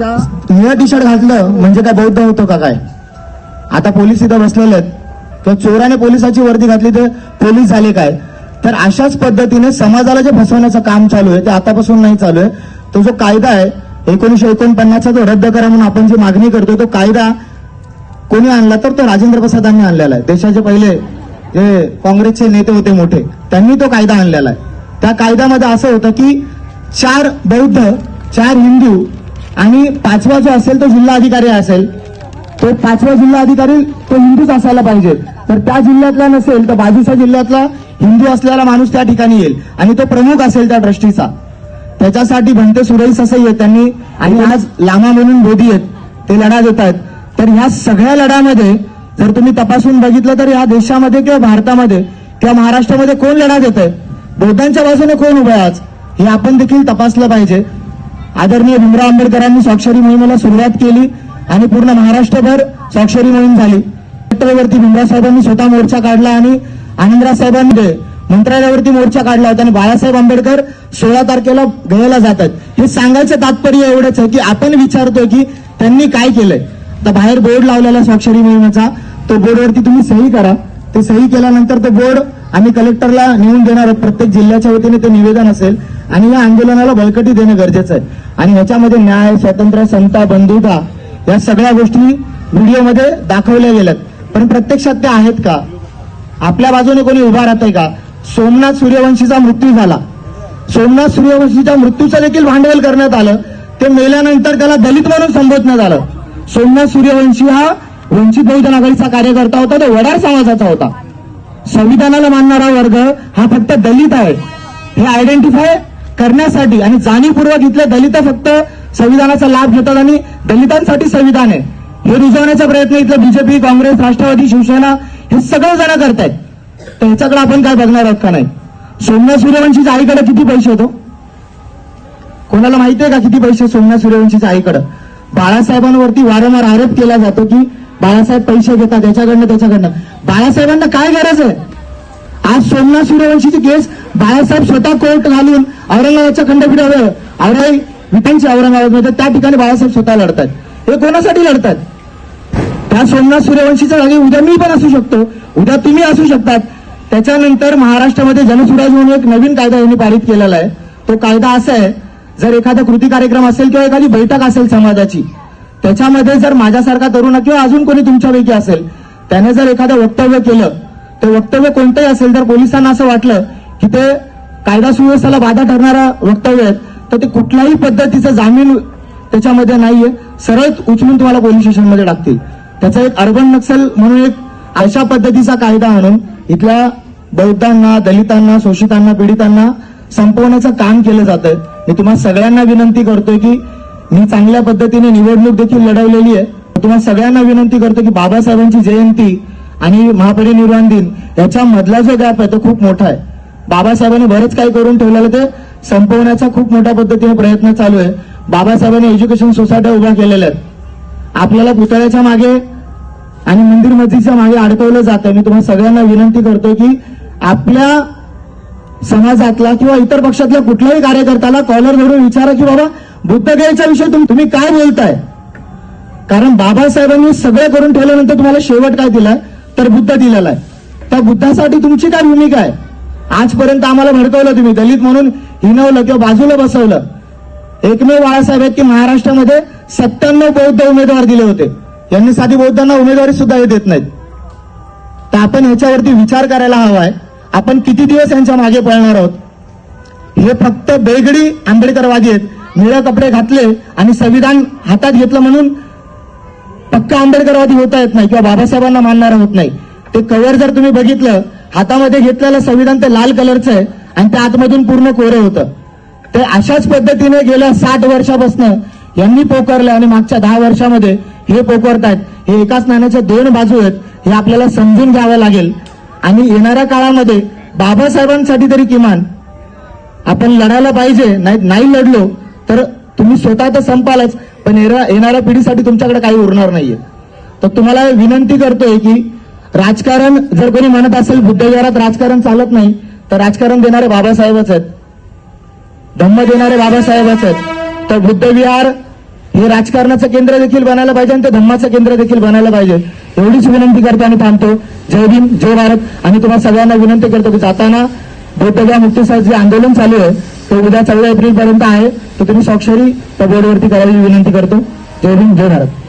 निळं T shirt घातलं म्हणजे काय बौद्ध होतो का काय? आता पोलीस इथं बसलेले आहेत. किंवा चोराने पोलिसाची वर्दी घातली तर पोलीस झाले काय? तर अशाच पद्धतीने समाजाला जे फसवण्याचं काम चालू आहे ते आतापासून नाही चालू आहे. तो जो कायदा आहे एकोणीशे एकोणपन्नासचा तो रद्द करा म्हणून आपण जी मागणी करतो तो कायदा कोणी आणला तर तो राजेंद्र प्रसादांनी आणलेला आहे. देशाचे पहिले जे काँग्रेसचे नेते होते मोठे त्यांनी तो कायदा आणलेला आहे. त्या कायद्यामध्ये असं होतं की चार बौद्ध चार हिंदू आणि पाचवा जो असेल तो जिल्हा अधिकारी असेल. तो पाचवा जिल्हा अधिकारी तो हिंदूच असायला पाहिजे. तर त्या जिल्ह्यातला नसेल तर बाजूच्या जिल्ह्यातला हिंदू असलेला माणूस त्या ठिकाणी येईल. आणि तो प्रमुख असेल त्या ट्रस्टीचा. त्याच्यासाठी भंते सुरई ससाई आहेत त्यांनी. आणि आज लामा म्हणून बोधी आहेत. ते लढा देत आहेत. तर ह्या सगळ्या लढ्यामध्ये जर तुम्ही तपासून बघितलं तर ह्या देशामध्ये किंवा भारतामध्ये किंवा महाराष्ट्रामध्ये कोण लढा देत आहे बौद्धांच्या बाजूने कोण उभं आहे आज? हे आपण देखील तपासलं पाहिजे. आदरणीय भीमराव आंबेडकरांनी स्वाक्षरी मोहिमेला सुरुवात केली आणि पूर्ण महाराष्ट्रभर स्वाक्षरी मोहीम झाली. वरती भीमराव साहेबांनी स्वतः मोर्चा काढला आणि आनंदराव साहेबांनी मंत्रालयावरती मोर्चा काढला होता आणि बाळासाहेब आंबेडकर सोळा तारखेला गोव्याला जातात. हे सांगायचं तात्पर्य एवढंच आहे की आपण विचारतोय की त्यांनी काय केलंय. तर बाहेर बोर्ड लावलेला स्वाक्षरी मोहिमेचा तो बोर्डवरती तुम्ही सही करा. ते सही केल्यानंतर तो बोर्ड आम्ही कलेक्टरला नेऊन देणार आहोत. प्रत्येक जिल्ह्याच्या वतीने ते निवेदन असेल. आणि या आंदोलनाला बळकटी देणं गरजेचं आहे. आणि ह्याच्यामध्ये न्याय स्वातंत्र्य समता बंधुता या सगळ्या गोष्टी व्हिडिओमध्ये दाखवल्या गेल्यात. पण प्रत्यक्षात त्या आहेत का? आपल्या बाजूने कोणी उभा राहतंय का? सोमनाथ सूर्यवंशीचा मृत्यू झाला. सोमनाथ सूर्यवंशीच्या मृत्यूचं देखील भांडवल करण्यात आलं. ते मेल्यानंतर त्याला दलित म्हणून संबोधण्यात आलं. सोमनाथ सूर्यवंशी हा वंचित बहुजन आघाडीचा कार्यकर्ता होता तो वडार समाजाचा होता. संविधानाला मानणारा वर्ग हा फक्त दलित आहे. हे आयडेंटिफाय करण्यासाठी आणि जाणीवपूर्वक इथले दलित फक्त संविधानाचा लाभ घेतात आणि दलितांसाठी संविधान आहे. हे रुजवण्याचा प्रयत्न इथलं बीजेपी काँग्रेस राष्ट्रवादी शिवसेना हे सगळं जण करतायत. तर ह्याच्याकडे आपण काय बघणार आहोत का नाही? सोमनाथ सूर्यवंशीच्या आईकडे किती पैसे होतो? कोणाला माहिती आहे का किती पैसे सोमनाथ सूर्यवंशीच्या आईकडे? बाळासाहेबांवरती वारंवार आरोप केला जातो की बाळासाहेब पैसे घेतात त्याच्याकडनं त्याच्याकडनं. बाळासाहेबांना काय गरज आहे? आज सोमनाथ सूर्यवंशीची केस बाळासाहेब स्वतः कोर्ट घालून औरंगाबादच्या खंडपीठावर औरंगाबाद विटांची औरंगाबादमध्ये त्या ठिकाणी बाळासाहेब स्वतः लढतात. हे कोणासाठी लढतात? त्या सोमनाथ सूर्यवंशीच्या जागी उद्या मी पण असू शकतो. उद्या तुम्ही असू शकतात. त्याच्यानंतर महाराष्ट्रामध्ये जनसुराज म्हणून एक नवीन कायदा यांनी पारित केलेला आहे. तो कायदा असा आहे जर एखादा कृती कार्यक्रम असेल किंवा एखादी बैठक असेल समाजाची त्याच्यामध्ये जर माझ्यासारखा तरुण किंवा अजून कोणी तुमच्यापैकी असेल त्याने जर एखादं वक्तव्य केलं ते वक्तव्य कोणतंही असेल तर पोलिसांना असं वाटलं तिथे ते कायदा सुव्यवस्थेला बाधा ठरणारा वक्तव्य आहेत. तर ते कुठल्याही पद्धतीचा जामीन त्याच्यामध्ये नाहीये. सरळ उचलून तुम्हाला पोलीस स्टेशनमध्ये टाकतील. त्याचा एक अर्बन नक्सल म्हणून एक अशा पद्धतीचा कायदा आणून इथल्या बौद्धांना दलितांना शोषितांना पीडितांना संपवण्याचं काम केलं जातंय. मी तुम्हाला सगळ्यांना विनंती करतोय की मी चांगल्या पद्धतीने निवडणूक देखील लढवलेली आहे. तुम्हाला सगळ्यांना विनंती करतो की बाबासाहेबांची जयंती आणि महापरिनिर्वाण दिन याच्या मधला जो गॅप आहे तो खूप मोठा आहे. बाबासाहेबांनी बरंच काही करून ठेवलेलं ते संपवण्याचा खूप मोठ्या पद्धतीने प्रयत्न चालू आहे. बाबासाहेबांनी एज्युकेशन सोसायट्या उभ्या केलेल्या आहेत. आपल्याला पुतळ्याच्या मागे आणि मंदिर मस्जिदच्या मागे अडकवलं जातं. मी तुम्हाला सगळ्यांना विनंती करतो की आपल्या समाजातला किंवा इतर पक्षातल्या कुठल्याही कार्यकर्त्याला कॉलर धरून विचारा की बाबा बुद्धगयेच्या विषयी तुम्ही काय बोलताय? कारण बाबासाहेबांनी सगळं करून ठेवल्यानंतर तुम्हाला शेवट काय दिलाय? तर बुद्ध दिलेला आहे. त्या बुद्धासाठी तुमची काय भूमिका आहे? आजपर्यंत आम्हाला भडकवलं तुम्ही. दलित म्हणून हिनवलं किंवा बाजूला बसवलं. एकमेव बाळासाहेब आहेत की महाराष्ट्रामध्ये सत्त्याण्णव बौद्ध उमेदवार दिले होते. यांनी साधी बौद्धांना उमेदवारी सुद्धा हे देत नाहीत. तर आपण ह्याच्यावरती विचार करायला हवाय आपण किती दिवस यांच्या मागे पळणार आहोत? हे फक्त बेगडी आंबेडकरवादी आहेत. निळे कपडे घातले आणि संविधान हातात घेतलं म्हणून पक्का आंबेडकरवादी होता येत नाही किंवा बाबासाहेबांना मानणारा होत नाही. ते कव्हर जर तुम्ही बघितलं हातामध्ये घेतलेलं संविधान ते लाल कलरचं आहे आणि ते आतमधून पूर्ण कोरं होतं. ते अशाच पद्धतीने गेल्या साठ वर्षापासून यांनी पोकारलं आणि मागच्या दहा वर्षामध्ये हे पोकारतायत हे एकाच नाण्याच्या दोन बाजू आहेत. हे आपल्याला समजून घ्यावं लागेल. आणि येणाऱ्या काळामध्ये बाबासाहेबांसाठी तरी किमान आपण लढायला पाहिजे नाही नाही लढलो तर तुम्ही स्वतः तर संपालच पण येणाऱ्या पिढीसाठी तुमच्याकडे काही उरणार नाहीये. तर तुम्हाला विनंती करतोय की राजकारण जर कोणी म्हणत असेल बुद्धविहारात राजकारण चालत नाही तर राजकारण देणारे बाबासाहेबच आहेत. धम्म देणारे बाबासाहेबच आहेत. तर बुद्धविहार हे राजकारणाचं केंद्र देखील बनायला पाहिजे आणि ते धम्माचं केंद्र देखील बनायला पाहिजे. एवढीच विनंती करतो आणि थांबतो. जय भीम जय भारत. आणि तुम्हाला सगळ्यांना विनंती करतो की जाताना बौद्धगा मुक्तीचं जे आंदोलन चालू आहे ते उद्या चौदा एप्रिल पर्यंत आहे. तर तुम्ही स्वाक्षरी त्या बोर्डवरती करायची विनंती करतो. जय भीम जय भारत.